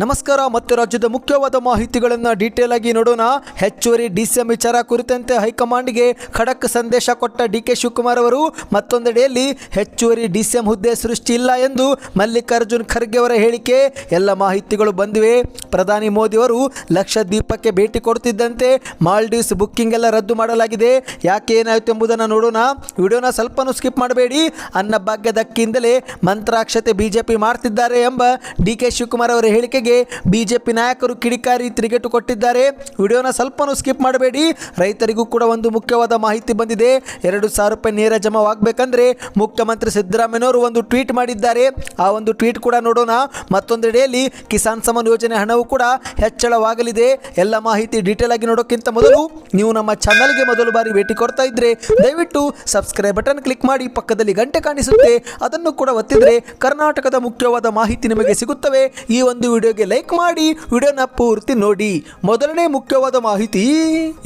ನಮಸ್ಕಾರ, ಮತ್ತೆ ರಾಜ್ಯದ ಮುಖ್ಯವಾದ ಮಾಹಿತಿಗಳನ್ನು ಡೀಟೇಲ್ ಆಗಿ ನೋಡೋಣ. ಹೆಚ್ಚುವರಿ ಡಿಸಿಎಂ ವಿಚಾರ ಕುರಿತಂತೆ ಹೈಕಮಾಂಡ್ಗೆ ಖಡಕ್ ಸಂದೇಶ ಕೊಟ್ಟ ಡಿ ಕೆ ಶಿವಕುಮಾರ್ ಅವರು, ಮತ್ತೊಂದೆಡೆಯಲ್ಲಿ ಹೆಚ್ಚುವರಿ ಡಿಸಿಎಂ ಹುದ್ದೆ ಸೃಷ್ಟಿ ಇಲ್ಲ ಎಂದು ಮಲ್ಲಿಕಾರ್ಜುನ್ ಖರ್ಗೆ ಅವರ ಹೇಳಿಕೆ. ಎಲ್ಲ ಮಾಹಿತಿಗಳು ಬಂದಿವೆ. ಪ್ರಧಾನಿ ಮೋದಿ ಅವರು ಲಕ್ಷದ್ವೀಪಕ್ಕೆ ಭೇಟಿ ಕೊಡುತ್ತಿದ್ದಂತೆ ಮಾಲ್ಡೀವ್ಸ್ ಬುಕ್ಕಿಂಗ್ ಎಲ್ಲ ರದ್ದು ಮಾಡಲಾಗಿದೆ. ಯಾಕೆ ಏನಾಯಿತು ಎಂಬುದನ್ನು ನೋಡೋಣ. ವಿಡಿಯೋನ ಸ್ವಲ್ಪನೂ ಸ್ಕಿಪ್ ಮಾಡಬೇಡಿ. ಅನ್ನಭಾಗ್ಯ ದಕ್ಕಿಂದಲೇ ಮಂತ್ರಾಕ್ಷತೆ ಬಿಜೆಪಿ ಮಾಡ್ತಿದ್ದಾರೆ ಎಂಬ ಡಿ ಕೆ ಶಿವಕುಮಾರ್ ಅವರ ಹೇಳಿಕೆಗೆ ಬಿಜೆಪಿ ನಾಯಕರು ಕಿಡಿಕಾರಿ ತಿರುಗೇಟು ಕೊಟ್ಟಿದ್ದಾರೆ ವಿಡಿಯೋನ ಸ್ವಲ್ಪನೂ ಸ್ಕಿಪ್ ಮಾಡಬೇಡಿ. ರೈತರಿಗೂ ಕೂಡ ಒಂದು ಮುಖ್ಯವಾದ ಮಾಹಿತಿ ಬಂದಿದೆ. ಎರಡು ಸಾವಿರ ರೂಪಾಯಿ ನೇರ ಜಮಾವಾಗಬೇಕಂದ್ರೆ ಮುಖ್ಯಮಂತ್ರಿ ಸಿದ್ದರಾಮಯ್ಯನವರು ಒಂದು ಟ್ವೀಟ್ ಮಾಡಿದ್ದಾರೆ. ಆ ಒಂದು ಟ್ವೀಟ್ ಕೂಡ ನೋಡೋಣ. ಮತ್ತೊಂದೆಡೆಯಲ್ಲಿ ಕಿಸಾನ್ ಸಮ್ಮಾನ್ ಯೋಜನೆ ಹಣವು ಕೂಡ ಹೆಚ್ಚಳವಾಗಲಿದೆ. ಎಲ್ಲ ಮಾಹಿತಿ ಡೀಟೇಲ್ ಆಗಿ ನೋಡೋಕ್ಕಿಂತ ಮೊದಲು ನೀವು ನಮ್ಮ ಚಾನಲ್ಗೆ ಮೊದಲು ಬಾರಿ ಭೇಟಿ ಕೊಡ್ತಾ ಇದ್ರೆ ದಯವಿಟ್ಟು ಸಬ್ಸ್ಕ್ರೈಬ್ ಬಟನ್ ಕ್ಲಿಕ್ ಮಾಡಿ ಪಕ್ಕದಲ್ಲಿ ಗಂಟೆ ಕಾಣಿಸುತ್ತೆ. ಅದನ್ನು ಕೂಡ ಒತ್ತಿದ್ರೆ ಕರ್ನಾಟಕದ ಮುಖ್ಯವಾದ ಮಾಹಿತಿ ನಿಮಗೆ ಸಿಗುತ್ತವೆ. ಈ ಒಂದು ವಿಡಿಯೋಗೆ ಲೈಕ್ ಮಾಡಿ, ವಿಡಿಯೋನ ಪೂರ್ತಿ ನೋಡಿ. ಮೊದಲನೇ ಮುಖ್ಯವಾದ ಮಾಹಿತಿ,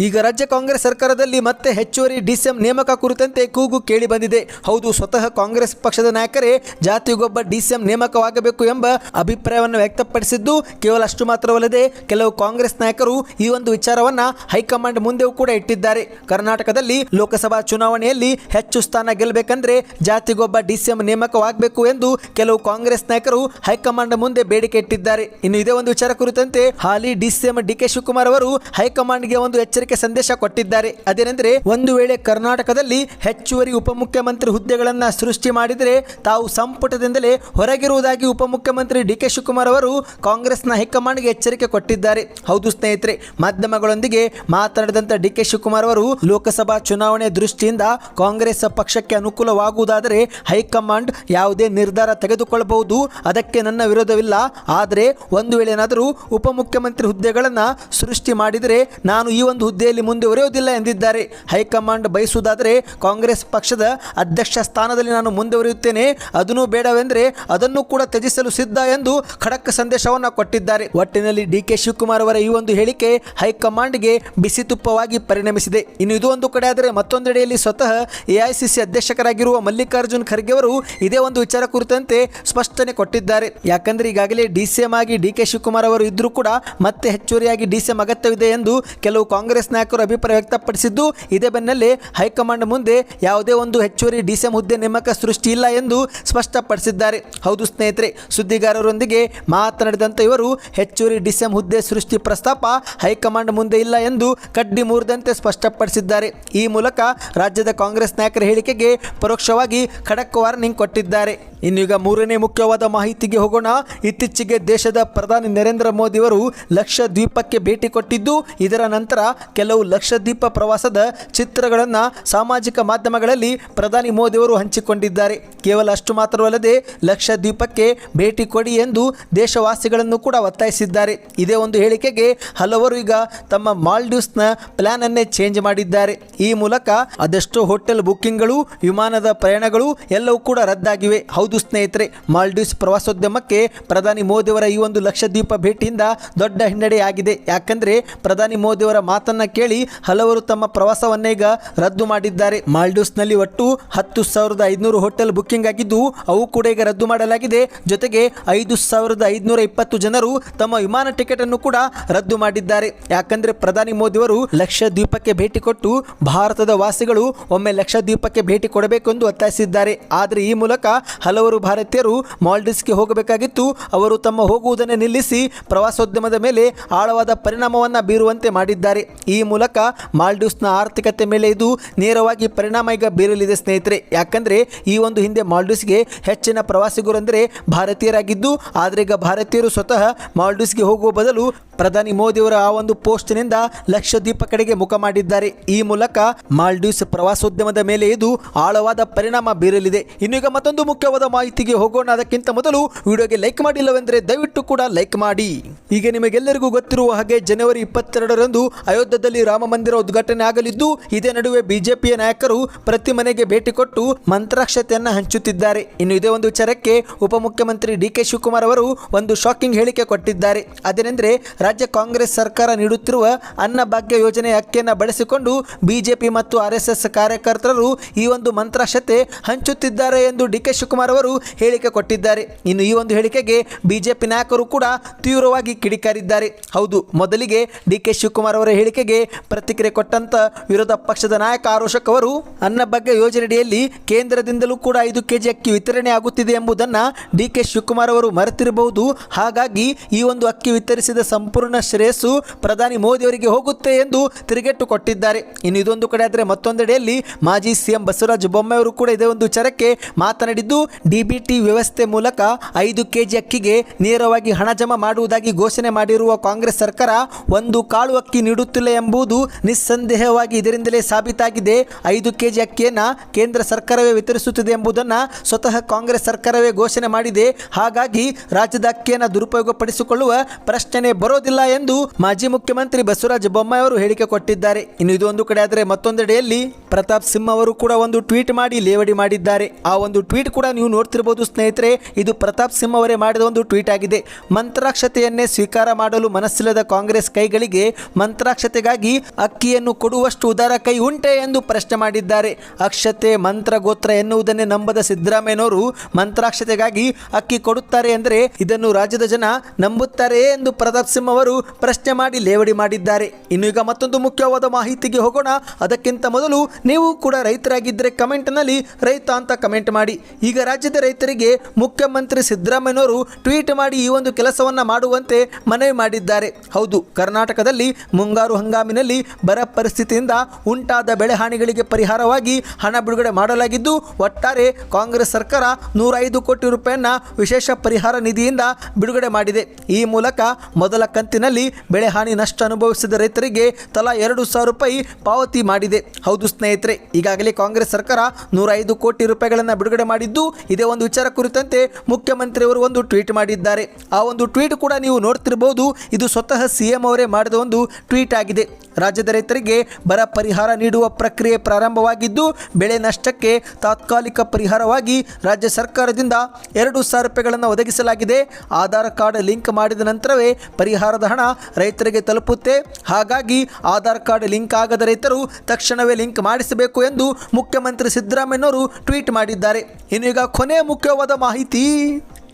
ಈಗ ರಾಜ್ಯ ಕಾಂಗ್ರೆಸ್ ಸರ್ಕಾರದಲ್ಲಿ ಮತ್ತೆ ಹೆಚ್ಚುವರಿ ಡಿಸಿಎಂ ನೇಮಕ ಕುರಿತಂತೆ ಕೂಗು ಕೇಳಿ ಬಂದಿದೆ. ಹೌದು, ಸ್ವತಃ ಕಾಂಗ್ರೆಸ್ ಪಕ್ಷದ ನಾಯಕರೇ ಜಾತಿಗೊಬ್ಬ ಡಿಸಿಎಂ ನೇಮಕವಾಗಬೇಕು ಎಂಬ ಅಭಿಪ್ರಾಯವನ್ನು ವ್ಯಕ್ತಪಡಿಸಿದ್ದು ಕೇವಲ ಅಷ್ಟು ಮಾತ್ರವಲ್ಲದೆ ಕೆಲವು ಕಾಂಗ್ರೆಸ್ ನಾಯಕರು ಈ ಒಂದು ವಿಚಾರವನ್ನ ಹೈಕಮಾಂಡ್ ಮುಂದೆಯೂ ಕೂಡ ಇಟ್ಟಿದ್ದಾರೆ. ಕರ್ನಾಟಕದಲ್ಲಿ ಲೋಕಸಭಾ ಚುನಾವಣೆಯಲ್ಲಿ ಹೆಚ್ಚು ಸ್ಥಾನ ಗೆಲ್ಲಬೇಕಂದ್ರೆ ಜಾತಿಗೊಬ್ಬ ಡಿಸಿಎಂ ನೇಮಕವಾಗಬೇಕು ಎಂದು ಕೆಲವು ಕಾಂಗ್ರೆಸ್ ನಾಯಕರು ಹೈಕಮಾಂಡ್ ಮುಂದೆ ಬೇಡಿಕೆ ಇಟ್ಟಿದ್ದಾರೆ. ಇನ್ನು ಇದೇ ಒಂದು ವಿಚಾರ ಕುರಿತಂತೆ ಹಾಲಿ ಡಿಸಿಎಂ ಡಿ ಕೆ ಶಿವಕುಮಾರ್ ಅವರು ಹೈಕಮಾಂಡ್ಗೆ ಒಂದು ಎಚ್ಚರಿಕೆ ಸಂದೇಶ ಕೊಟ್ಟಿದ್ದಾರೆ. ಅದೇನೆಂದರೆ, ಒಂದು ವೇಳೆ ಕರ್ನಾಟಕದಲ್ಲಿ ಹೆಚ್ಚುವರಿ ಉಪಮುಖ್ಯಮಂತ್ರಿ ಹುದ್ದೆಗಳನ್ನು ಸೃಷ್ಟಿ ಮಾಡಿದರೆ ತಾವು ಸಂಪುಟದಿಂದಲೇ ಹೊರಗಿರುವುದಾಗಿ ಉಪಮುಖ್ಯಮಂತ್ರಿ ಡಿ ಕೆ ಶಿವಕುಮಾರ್ ಅವರು ಕಾಂಗ್ರೆಸ್ನ ಹೈಕಮಾಂಡ್ಗೆ ಎಚ್ಚರಿಕೆ ಕೊಟ್ಟಿದ್ದಾರೆ. ಹೌದು ಸ್ನೇಹಿತರೆ, ಮಾಧ್ಯಮಗಳೊಂದಿಗೆ ಮಾತನಾಡಿದಂತ ಡಿ ಕೆ ಶಿವಕುಮಾರ್ ಅವರು ಲೋಕಸಭಾ ಚುನಾವಣೆ ದೃಷ್ಟಿಯಿಂದ ಕಾಂಗ್ರೆಸ್ ಪಕ್ಷಕ್ಕೆ ಅನುಕೂಲವಾಗುವುದಾದರೆ ಹೈಕಮಾಂಡ್ ಯಾವುದೇ ನಿರ್ಧಾರ ತೆಗೆದುಕೊಳ್ಳಬಹುದು. ಅದಕ್ಕೆ ನನ್ನ ವಿರೋಧವಿಲ್ಲ. ಆದರೆ ಒಂದು ವೇಳೆ ಏನಾದರೂ ಉಪಮುಖ್ಯಮಂತ್ರಿ ಹುದ್ದೆಗಳನ್ನು ಸೃಷ್ಟಿ ಮಾಡಿದರೆ ನಾನು ಈ ಒಂದು ಹುದ್ದೆಯಲ್ಲಿ ಮುಂದುವರಿಯುವುದಿಲ್ಲ ಎಂದಿದ್ದಾರೆ. ಹೈಕಮಾಂಡ್ ಬಯಸುವುದಾದರೆ ಕಾಂಗ್ರೆಸ್ ಪಕ್ಷದ ಅಧ್ಯಕ್ಷ ಸ್ಥಾನದಲ್ಲಿ ನಾನು ಮುಂದುವರಿಯುತ್ತೇನೆ ಅದನ್ನು ಬೇಡವೆಂದರೆ ಅದನ್ನು ಕೂಡ ತ್ಯಜಿಸಲು ಸಿದ್ಧ ಎಂದು ಖಡಕ್ ಸಂದೇಶವನ್ನು ಕೊಟ್ಟಿದ್ದಾರೆ. ಒಟ್ಟಿನಲ್ಲಿ ಡಿ ಕೆ ಶಿವಕುಮಾರ್ ಅವರ ಈ ಒಂದು ಹೇಳಿಕೆ ಹೈಕಮಾಂಡ್ಗೆ ಬಿಸಿ ತುಪ್ಪವಾಗಿ ಪರಿಣಮಿಸಿದೆ. ಇನ್ನು ಇದು ಒಂದು ಕಡೆ ಆದರೆ ಮತ್ತೊಂದೆಡೆಯಲ್ಲಿ ಸ್ವತಃ ಎಐಸಿಸಿ ಅಧ್ಯಕ್ಷರಾಗಿರುವ ಮಲ್ಲಿಕಾರ್ಜುನ್ ಖರ್ಗೆ ಅವರು ಇದೇ ಒಂದು ವಿಚಾರ ಕುರಿತಂತೆ ಸ್ಪಷ್ಟನೆ ಕೊಟ್ಟಿದ್ದಾರೆ. ಯಾಕಂದ್ರೆ ಈಗಾಗಲೇ ಡಿ ಸಿ ಎಂ ಆಗಿ ಡಿ ಕೆ ಶಿವಕುಮಾರ್ ಅವರು ಇದ್ದರೂ ಕೂಡ ಮತ್ತೆ ಹೆಚ್ಚುವರಿಯಾಗಿ ಡಿ ಸಿ ಎಂ ಅಗತ್ಯವಿದೆ ಎಂದು ಕೆಲವು ಕಾಂಗ್ರೆಸ್ ನಾಯಕರು ಅಭಿಪ್ರಾಯ ವ್ಯಕ್ತಪಡಿಸಿದ್ದು, ಇದೇ ಬೆನ್ನಲ್ಲೇ ಹೈಕಮಾಂಡ್ ಮುಂದೆ ಯಾವುದೇ ಒಂದು ಹೆಚ್ಚುವರಿ ಡಿ ಸಿ ಎಂ ಹುದ್ದೆ ನೇಮಕ ಸೃಷ್ಟಿ ಇಲ್ಲ ಎಂದು ಸ್ಪಷ್ಟಪಡಿಸಿದ್ದಾರೆ. ಹೌದು ಸ್ನೇಹಿತರೆ, ಸುದ್ದಿಗಾರರೊಂದಿಗೆ ಮಾತನಾಡಿದಂಥ ಇವರು, ಹೆಚ್ಚುವರಿ ಡಿ ಸಿ ಎಂ ಹುದ್ದೆ ಸೃಷ್ಟಿ ಪ್ರಸ್ತಾಪ ಹೈಕಮಾಂಡ್ ಮುಂದೆ ಇಲ್ಲ ಎಂದು ಕಡ್ಡಿ ಮೂರದಂತೆ ಸ್ಪಷ್ಟಪಡಿಸಿದ್ದಾರೆ. ಈ ಮೂಲಕ ರಾಜ್ಯದ ಕಾಂಗ್ರೆಸ್ ನಾಯಕರ ಹೇಳಿಕೆಗೆ ಪರೋಕ್ಷವಾಗಿ ಖಡಕ್ ವಾರ್ನಿಂಗ್ ಕೊಟ್ಟಿದ್ದಾರೆ. ಇನ್ನೀಗ ಮೂರನೇ ಮುಖ್ಯವಾದ ಮಾಹಿತಿಗೆ ಹೋಗೋಣ. ಇತ್ತೀಚೆಗೆ ದೇಶದ ಪ್ರಧಾನಿ ನರೇಂದ್ರ ಮೋದಿ ಅವರು ಲಕ್ಷದ್ವೀಪಕ್ಕೆ ಭೇಟಿ ಕೊಟ್ಟಿದ್ದು, ಇದರ ನಂತರ ಕೆಲವು ಲಕ್ಷದ್ವೀಪ ಪ್ರವಾಸದ ಚಿತ್ರಗಳನ್ನು ಸಾಮಾಜಿಕ ಮಾಧ್ಯಮಗಳಲ್ಲಿ ಪ್ರಧಾನಿ ಮೋದಿ ಅವರು ಹಂಚಿಕೊಂಡಿದ್ದಾರೆ. ಕೇವಲ ಅಷ್ಟು ಮಾತ್ರವಲ್ಲದೆ ಲಕ್ಷದ್ವೀಪಕ್ಕೆ ಭೇಟಿ ಕೊಡಿ ಎಂದು ದೇಶವಾಸಿಗಳನ್ನು ಕೂಡ ಒತ್ತಾಯಿಸಿದ್ದಾರೆ. ಇದೇ ಒಂದು ಹೇಳಿಕೆಗೆ ಹಲವರು ಈಗ ತಮ್ಮ ಮಾಲ್ಡೀವ್ಸ್ನ ಪ್ಲಾನ್ ಅನ್ನೇ ಚೇಂಜ್ ಮಾಡಿದ್ದಾರೆ. ಈ ಮೂಲಕ ಅದೆಷ್ಟೋ ಹೋಟೆಲ್ ಬುಕ್ಕಿಂಗ್ಗಳು ವಿಮಾನದ ಪ್ರಯಾಣಗಳು ಎಲ್ಲವೂ ಕೂಡ ರದ್ದಾಗಿವೆ. ಹೌದು ಸ್ನೇಹಿತರೆ, ಮಾಲ್ಡೀವ್ಸ್ ಪ್ರವಾಸೋದ್ಯಮಕ್ಕೆ ಪ್ರಧಾನಿ ಮೋದಿಯವರ ಈ ಒಂದು ದೀಪ ಭೇಟಿಯಿಂದ ದೊಡ್ಡ ಹಿನ್ನಡೆಯಾಗಿದೆ ಯಾಕಂದ್ರೆ ಪ್ರಧಾನಿ ಮೋದಿಯವರ ಮಾತನ್ನ ಕೇಳಿ ಹಲವರು ತಮ್ಮ ಪ್ರವಾಸವನ್ನೇ ಈಗ ರದ್ದು ಮಾಡಿದ್ದಾರೆ. ಮಾಲ್ಡೀವ್ಸ್ನಲ್ಲಿ ಒಟ್ಟು ಹತ್ತು ಸಾವಿರದ ಐದುನೂರು ಹೋಟೆಲ್ ಬುಕ್ಕಿಂಗ್ ಆಗಿದ್ದು, ಅವು ಕೂಡ ಈಗ ರದ್ದು ಮಾಡಲಾಗಿದೆ. ಜೊತೆಗೆ ಐದು ಸಾವಿರದ ಐದುನೂರ ಇಪ್ಪತ್ತು ಜನರು ತಮ್ಮ ವಿಮಾನ ಟಿಕೆಟ್ ಅನ್ನು ಕೂಡ ರದ್ದು ಮಾಡಿದ್ದಾರೆ. ಯಾಕಂದ್ರೆ ಪ್ರಧಾನಿ ಮೋದಿಯವರು ಲಕ್ಷದ್ವೀಪಕ್ಕೆ ಭೇಟಿ ಕೊಟ್ಟು ಭಾರತದ ವಾಸಿಗಳು ಒಮ್ಮೆ ಲಕ್ಷ ಲಕ್ಷದ್ವೀಪಕ್ಕೆ ಭೇಟಿ ಕೊಡಬೇಕು ಎಂದು ಒತ್ತಾಯಿಸಿದ್ದಾರೆ. ಆದರೆ ಈ ಮೂಲಕ ಹಲವರು ಭಾರತೀಯರು ಮಾಲ್ಡೀವ್ಸ್ಗೆ ಹೋಗಬೇಕಾಗಿತ್ತು. ಅವರು ತಮ್ಮ ಹೋಗುವುದನ್ನು ನಿಲ್ಲಿಸಿ ಪ್ರವಾಸೋದ್ಯಮದ ಮೇಲೆ ಆಳವಾದ ಪರಿಣಾಮವನ್ನು ಬೀರುವಂತೆ ಮಾಡಿದ್ದಾರೆ. ಈ ಮೂಲಕ ಮಾಲ್ಡೀವ್ಸ್ನ ಆರ್ಥಿಕತೆ ಮೇಲೆ ಇದು ನೇರವಾಗಿ ಪರಿಣಾಮ ಈಗ ಬೀರಲಿದೆ ಸ್ನೇಹಿತರೆ. ಯಾಕಂದರೆ ಈ ಒಂದು ಹಿಂದೆ ಮಾಲ್ಡೀವ್ಸ್ಗೆ ಹೆಚ್ಚಿನ ಪ್ರವಾಸಿಗರು ಅಂದರೆ ಭಾರತೀಯರಾಗಿದ್ದು, ಆದರೆ ಈಗ ಭಾರತೀಯರು ಸ್ವತಃ ಮಾಲ್ಡೀವ್ಸ್ಗೆ ಹೋಗುವ ಬದಲು ಪ್ರಧಾನಿ ಮೋದಿಯವರ ಆ ಒಂದು ಪೋಸ್ಟ್ನಿಂದ ಲಕ್ಷದ್ವೀಪ ಕಡೆಗೆ ಮುಖ ಮಾಡಿದ್ದಾರೆ. ಈ ಮೂಲಕ ಮಾಲ್ಡೀವ್ಸ್ ಪ್ರವಾಸೋದ್ಯಮದ ಮೇಲೆ ಇದು ಆಳವಾದ ಪರಿಣಾಮ ಬೀರಲಿದೆ. ಇನ್ನೀಗ ಮತ್ತೊಂದು ಮುಖ್ಯವಾದ ಮಾಹಿತಿಗೆ ಹೋಗೋಣ. ಅದಕ್ಕಿಂತ ಮೊದಲು ವಿಡಿಯೋಗೆ ಲೈಕ್ ಮಾಡಿಲ್ಲವೆಂದರೆ ದಯವಿಟ್ಟು ಕೂಡ ಲೈಕ್ ಮಾಡಿ. ಈಗ ನಿಮಗೆಲ್ಲರಿಗೂ ಗೊತ್ತಿರುವ ಹಾಗೆ ಜನವರಿ ಇಪ್ಪತ್ತೆರಡರಂದು ಅಯೋಧ್ಯದಲ್ಲಿ ರಾಮ ಮಂದಿರ ಉದ್ಘಾಟನೆ ಆಗಲಿದ್ದು, ಇದೇ ನಡುವೆ ಬಿಜೆಪಿಯ ನಾಯಕರು ಪ್ರತಿ ಮನೆಗೆ ಭೇಟಿ ಕೊಟ್ಟು ಮಂತ್ರಾಕ್ಷತೆಯನ್ನು ಹಂಚುತ್ತಿದ್ದಾರೆ. ಇನ್ನು ಇದೇ ಒಂದು ವಿಚಾರಕ್ಕೆ ಉಪಮುಖ್ಯಮಂತ್ರಿ ಡಿ ಕೆ ಶಿವಕುಮಾರ್ ಅವರು ಒಂದು ಶಾಕಿಂಗ್ ಹೇಳಿಕೆ ಕೊಟ್ಟಿದ್ದಾರೆ. ಅದೇನೆಂದ್ರೆ, ರಾಜ್ಯ ಕಾಂಗ್ರೆಸ್ ಸರ್ಕಾರ ನೀಡುತ್ತಿರುವ ಅನ್ನಭಾಗ್ಯ ಯೋಜನೆ ಅಕ್ಕಿಯನ್ನು ಬಳಸಿಕೊಂಡು ಬಿಜೆಪಿ ಮತ್ತು ಆರ್ ಎಸ್ ಕಾರ್ಯಕರ್ತರು ಈ ಒಂದು ಮಂತ್ರಾಕ್ಷತೆ ಹಂಚುತ್ತಿದ್ದಾರೆ ಎಂದು ಡಿ ಕೆ ಶಿವಕುಮಾರ್ ಅವರು ಹೇಳಿಕೆ ಕೊಟ್ಟಿದ್ದಾರೆ. ಇನ್ನು ಈ ಒಂದು ಹೇಳಿಕೆಗೆ ಬಿಜೆಪಿ ನಾಯಕರು ಆರೋಗ್ಯಕರು ಕೂಡ ತೀವ್ರವಾಗಿ ಕಿಡಿಕಾರಿದ್ದಾರೆ. ಹೌದು, ಮೊದಲಿಗೆ ಡಿ ಕೆ ಶಿವಕುಮಾರ್ ಅವರ ಹೇಳಿಕೆಗೆ ಪ್ರತಿಕ್ರಿಯೆ ಕೊಟ್ಟಂತ ವಿರೋಧ ಪಕ್ಷದ ನಾಯಕ ಆರೋಷಕ್ ಅವರು ಅನ್ನ ಬಗ್ಗೆ ಯೋಜನೆಯಡಿಯಲ್ಲಿ ಕೇಂದ್ರದಿಂದಲೂ ಕೂಡ ಐದು ಕೆಜಿ ಅಕ್ಕಿ ವಿತರಣೆ ಆಗುತ್ತಿದೆ ಎಂಬುದನ್ನು ಡಿ ಕೆ ಶಿವಕುಮಾರ್ ಅವರು ಮರೆತಿರಬಹುದು. ಹಾಗಾಗಿ ಈ ಒಂದು ಅಕ್ಕಿ ವಿತರಿಸಿದ ಸಂಪೂರ್ಣ ಶ್ರೇಯಸ್ಸು ಪ್ರಧಾನಿ ಮೋದಿ ಅವರಿಗೆ ಹೋಗುತ್ತೆ ಎಂದು ತಿರುಗೇಟು ಕೊಟ್ಟಿದ್ದಾರೆ. ಇನ್ನು ಇದೊಂದು ಕಡೆ ಆದರೆ ಮತ್ತೊಂದೆಡೆಯಲ್ಲಿ ಮಾಜಿ ಸಿಎಂ ಬಸವರಾಜ ಬೊಮ್ಮಾಯಿ ಅವರು ಕೂಡ ಇದೇ ಒಂದು ವಿಚಾರಕ್ಕೆ ಮಾತನಾಡಿದ್ದು, ಡಿಬಿಟಿ ವ್ಯವಸ್ಥೆ ಮೂಲಕ ಐದು ಕೆಜಿ ಅಕ್ಕಿಗೆ ನೇರವಾಗಿ ಹಣ ಜಮಾ ಮಾಡುವುದಾಗಿ ಘೋಷಣೆ ಮಾಡಿರುವ ಕಾಂಗ್ರೆಸ್ ಸರ್ಕಾರ ಒಂದು ಕಾಳು ಅಕ್ಕಿ ನೀಡುತ್ತಿಲ್ಲ ಎಂಬುದು ನಿಸ್ಸಂದೇಹವಾಗಿ ಇದರಿಂದಲೇ ಸಾಬೀತಾಗಿದೆ. ಐದು ಕೆಜಿ ಅಕ್ಕಿಯನ್ನು ಕೇಂದ್ರ ಸರ್ಕಾರವೇ ವಿತರಿಸುತ್ತಿದೆ ಎಂಬುದನ್ನು ಸ್ವತಃ ಕಾಂಗ್ರೆಸ್ ಸರ್ಕಾರವೇ ಘೋಷಣೆ ಮಾಡಿದೆ. ಹಾಗಾಗಿ ರಾಜ್ಯದ ಅಕ್ಕಿಯನ್ನು ದುರುಪಯೋಗಪಡಿಸಿಕೊಳ್ಳುವ ಪ್ರಶ್ನೆ ಬರೋದಿಲ್ಲ ಎಂದು ಮಾಜಿ ಮುಖ್ಯಮಂತ್ರಿ ಬಸವರಾಜ ಬೊಮ್ಮಾಯಿ ಅವರು ಹೇಳಿಕೆ ಕೊಟ್ಟಿದ್ದಾರೆ. ಇನ್ನು ಇದೊಂದು ಕಡೆ ಆದರೆ ಮತ್ತೊಂದೆಡೆಯಲ್ಲಿ ಪ್ರತಾಪ್ ಸಿಂಹ ಅವರು ಕೂಡ ಒಂದು ಟ್ವೀಟ್ ಮಾಡಿ ಲೇವಡಿ ಮಾಡಿದ್ದಾರೆ. ಆ ಒಂದು ಟ್ವೀಟ್ ಕೂಡ ನೀವು ನೋಡ್ತಿರಬಹುದು ಸ್ನೇಹಿತರೆ, ಇದು ಪ್ರತಾಪ್ ಸಿಂಹ ಅವರೇ ಮಾಡಿದ ಒಂದು ಟ್ವೀಟ್ ಆಗಿದೆ. ಮಂತ್ರಾಕ್ಷತೆಯನ್ನೇ ಸ್ವೀಕಾರ ಮಾಡಲು ಮನಸ್ಸಿಲ್ಲದ ಕಾಂಗ್ರೆಸ್ ಕೈಗಳಿಗೆ ಮಂತ್ರಾಕ್ಷತೆಗಾಗಿ ಅಕ್ಕಿಯನ್ನು ಕೊಡುವಷ್ಟು ಉದಾರ ಕೈ ಉಂಟೆ ಎಂದು ಪ್ರಶ್ನೆ ಮಾಡಿದ್ದಾರೆ. ಅಕ್ಷತೆ ಮಂತ್ರ ಗೋತ್ರ ಎನ್ನುವುದನ್ನೇ ನಂಬದ ಸಿದ್ದರಾಮಯ್ಯನವರು ಮಂತ್ರಾಕ್ಷತೆಗಾಗಿ ಅಕ್ಕಿ ಕೊಡುತ್ತಾರೆ ಎಂದರೆ ಇದನ್ನು ರಾಜ್ಯದ ಜನ ನಂಬುತ್ತಾರೆಯೇ ಎಂದು ಪ್ರತಾಪ್ ಸಿಂಹ ಅವರು ಪ್ರಶ್ನೆ ಮಾಡಿ ಲೇವಡಿ ಮಾಡಿದ್ದಾರೆ. ಇನ್ನು ಈಗ ಮತ್ತೊಂದು ಮುಖ್ಯವಾದ ಮಾಹಿತಿಗೆ ಹೋಗೋಣ. ಅದಕ್ಕಿಂತ ಮೊದಲು ನೀವು ಕೂಡ ರೈತರಾಗಿದ್ದರೆ ಕಮೆಂಟ್ನಲ್ಲಿ ರೈತ ಅಂತ ಕಮೆಂಟ್ ಮಾಡಿ. ಈಗ ರಾಜ್ಯದ ರೈತರಿಗೆ ಮುಖ್ಯಮಂತ್ರಿ ಸಿದ್ದರಾಮಯ್ಯನವರು ಟ್ವೀಟ್ ಮಾಡಿ ಈ ಒಂದು ಕೆಲಸವನ್ನ ಮಾಡುವಂತೆ ಮನವಿ ಮಾಡಿದ್ದಾರೆ. ಹೌದು, ಕರ್ನಾಟಕದಲ್ಲಿ ಮುಂಗಾರು ಹಂಗಾಮಿನಲ್ಲಿ ಬರ ಪರಿಸ್ಥಿತಿಯಿಂದ ಉಂಟಾದ ಬೆಳೆ ಹಾನಿಗಳಿಗೆ ಪರಿಹಾರವಾಗಿ ಹಣ ಬಿಡುಗಡೆ ಮಾಡಲಾಗಿದ್ದು, ಒಟ್ಟಾರೆ ಕಾಂಗ್ರೆಸ್ ಸರ್ಕಾರ ನೂರ ಐದು ಕೋಟಿ ರೂಪಾಯಿಯನ್ನು ವಿಶೇಷ ಪರಿಹಾರ ನಿಧಿಯಿಂದ ಬಿಡುಗಡೆ ಮಾಡಿದೆ. ಈ ಮೂಲಕ ಮೊದಲ ಕಂತಿನಲ್ಲಿ ಬೆಳೆಹಾನಿ ನಷ್ಟ ಅನುಭವಿಸಿದ ರೈತರಿಗೆ ತಲಾ ಎರಡು ಸಾವಿರ ರೂಪಾಯಿ ಪಾವತಿ ಮಾಡಿದೆ. ಹೌದು ಸ್ನೇಹಿತರೆ, ಈಗಾಗಲೇ ಕಾಂಗ್ರೆಸ್ ಸರ್ಕಾರ ನೂರ ಐದು ಕೋಟಿ ರೂಪಾಯಿಗಳನ್ನು ಬಿಡುಗಡೆ ಮಾಡಿದ್ದು, ಇದೇ ಒಂದು ವಿಚಾರ ಕುರಿತಂತೆ ಮುಖ್ಯಮಂತ್ರಿಯವರು ಒಂದು ಟ್ವೀಟ್ ಮಾಡಿದ್ದಾರೆ. ಆ ಒಂದು ಟ್ವೀಟ್ ಕೂಡ ನೀವು ನೋಡ್ತಿರ್ಬೋದು. ಇದು ಸ್ವತಃ ಸಿಎಂ ಅವರೇ ಮಾಡಿದ ಒಂದು ಟ್ವೀಟ್ ಆಗಿದೆ. ರಾಜ್ಯದ ರೈತರಿಗೆ ಬರ ಪರಿಹಾರ ನೀಡುವ ಪ್ರಕ್ರಿಯೆ ಪ್ರಾರಂಭವಾಗಿದ್ದು, ಬೆಳೆ ನಷ್ಟಕ್ಕೆ ತಾತ್ಕಾಲಿಕ ಪರಿಹಾರವಾಗಿ ರಾಜ್ಯ ಸರ್ಕಾರದಿಂದ ಎರಡು ಸಾವಿರ ರೂಪಾಯಿಗಳನ್ನು ಒದಗಿಸಲಾಗಿದೆ. ಆಧಾರ್ ಕಾರ್ಡ್ ಲಿಂಕ್ ಮಾಡಿದ ನಂತರವೇ ಪರಿಹಾರದ ಹಣ ರೈತರಿಗೆ ತಲುಪುತ್ತೆ. ಹಾಗಾಗಿ ಆಧಾರ್ ಕಾರ್ಡ್ ಲಿಂಕ್ ಆಗದ ರೈತರು ತಕ್ಷಣವೇ ಲಿಂಕ್ ಮಾಡಿಸಬೇಕು ಎಂದು ಮುಖ್ಯಮಂತ್ರಿ ಸಿದ್ದರಾಮಯ್ಯನವರು ಟ್ವೀಟ್ ಮಾಡಿದ್ದಾರೆ. ಇನ್ನೀಗ ಕೊನೆಯ ಮುಖ್ಯವಾದ ಮಾಹಿತಿ.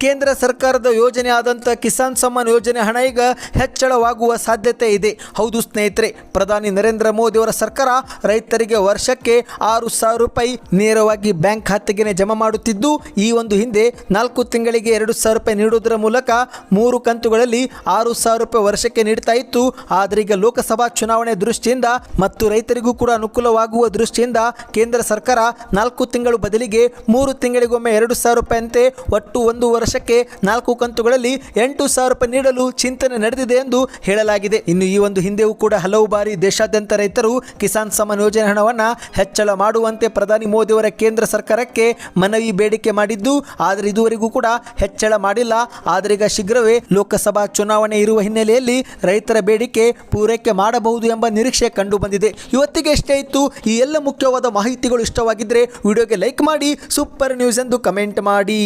ಕೇಂದ್ರ ಸರ್ಕಾರದ ಯೋಜನೆ ಆದಂಥ ಕಿಸಾನ್ ಸಮ್ಮಾನ್ ಯೋಜನೆ ಹಣ ಈಗ ಹೆಚ್ಚಳವಾಗುವ ಸಾಧ್ಯತೆ ಇದೆ. ಹೌದು ಸ್ನೇಹಿತರೆ, ಪ್ರಧಾನಿ ನರೇಂದ್ರ ಮೋದಿ ಅವರ ಸರ್ಕಾರ ರೈತರಿಗೆ ವರ್ಷಕ್ಕೆ ಆರು ಸಾವಿರ ರೂಪಾಯಿ ನೇರವಾಗಿ ಬ್ಯಾಂಕ್ ಖಾತೆಗೆ ಜಮಾ ಮಾಡುತ್ತಿದ್ದು, ಈ ಒಂದು ಹಿಂದೆ ನಾಲ್ಕು ತಿಂಗಳಿಗೆ ಎರಡು ಸಾವಿರ ರೂಪಾಯಿ ನೀಡುವುದರ ಮೂಲಕ ಮೂರು ಕಂತುಗಳಲ್ಲಿ ಆರು ಸಾವಿರ ರೂಪಾಯಿ ವರ್ಷಕ್ಕೆ ನೀಡ್ತಾ ಇತ್ತು. ಆದರೆ ಈಗ ಲೋಕಸಭಾ ಚುನಾವಣೆ ದೃಷ್ಟಿಯಿಂದ ಮತ್ತು ರೈತರಿಗೂ ಕೂಡ ಅನುಕೂಲವಾಗುವ ದೃಷ್ಟಿಯಿಂದ ಕೇಂದ್ರ ಸರ್ಕಾರ ನಾಲ್ಕು ತಿಂಗಳು ಬದಲಿಗೆ ಮೂರು ತಿಂಗಳಿಗೊಮ್ಮೆ ಎರಡು ಸಾವಿರ ರೂಪಾಯಿ ಅಂತೆ ಒಟ್ಟು ಒಂದು ವರ್ಷಕ್ಕೆ ನಾಲ್ಕು ಕಂತುಗಳಲ್ಲಿ ಎಂಟು ಸಾವಿರ ರೂಪಾಯಿ ನೀಡಲು ಚಿಂತನೆ ನಡೆದಿದೆ ಎಂದು ಹೇಳಲಾಗಿದೆ. ಇನ್ನು ಈ ಒಂದು ಹಿಂದೆಯೂ ಕೂಡ ಹಲವು ಬಾರಿ ದೇಶಾದ್ಯಂತ ರೈತರು ಕಿಸಾನ್ ಸಮ್ಮಾನ್ ಯೋಜನೆ ಹಣವನ್ನು ಹೆಚ್ಚಳ ಮಾಡುವಂತೆ ಪ್ರಧಾನಿ ಮೋದಿ ಅವರ ಕೇಂದ್ರ ಸರ್ಕಾರಕ್ಕೆ ಮನವಿ ಬೇಡಿಕೆ ಮಾಡಿದ್ದು, ಆದರೆ ಇದುವರೆಗೂ ಕೂಡ ಹೆಚ್ಚಳ ಮಾಡಿಲ್ಲ. ಆದರೆ ಶೀಘ್ರವೇ ಲೋಕಸಭಾ ಚುನಾವಣೆ ಇರುವ ಹಿನ್ನೆಲೆಯಲ್ಲಿ ರೈತರ ಬೇಡಿಕೆ ಪೂರೈಕೆ ಮಾಡಬಹುದು ಎಂಬ ನಿರೀಕ್ಷೆ ಕಂಡು ಬಂದಿದೆ ಇವತ್ತಿಗೆ ಇಷ್ಟೇ ಇತ್ತು. ಈ ಎಲ್ಲ ಮುಖ್ಯವಾದ ಮಾಹಿತಿಗಳು ಇಷ್ಟವಾಗಿದ್ದರೆ ವಿಡಿಯೋಗೆ ಲೈಕ್ ಮಾಡಿ, ಸೂಪರ್ ನ್ಯೂಸ್ ಎಂದು ಕಮೆಂಟ್ ಮಾಡಿ.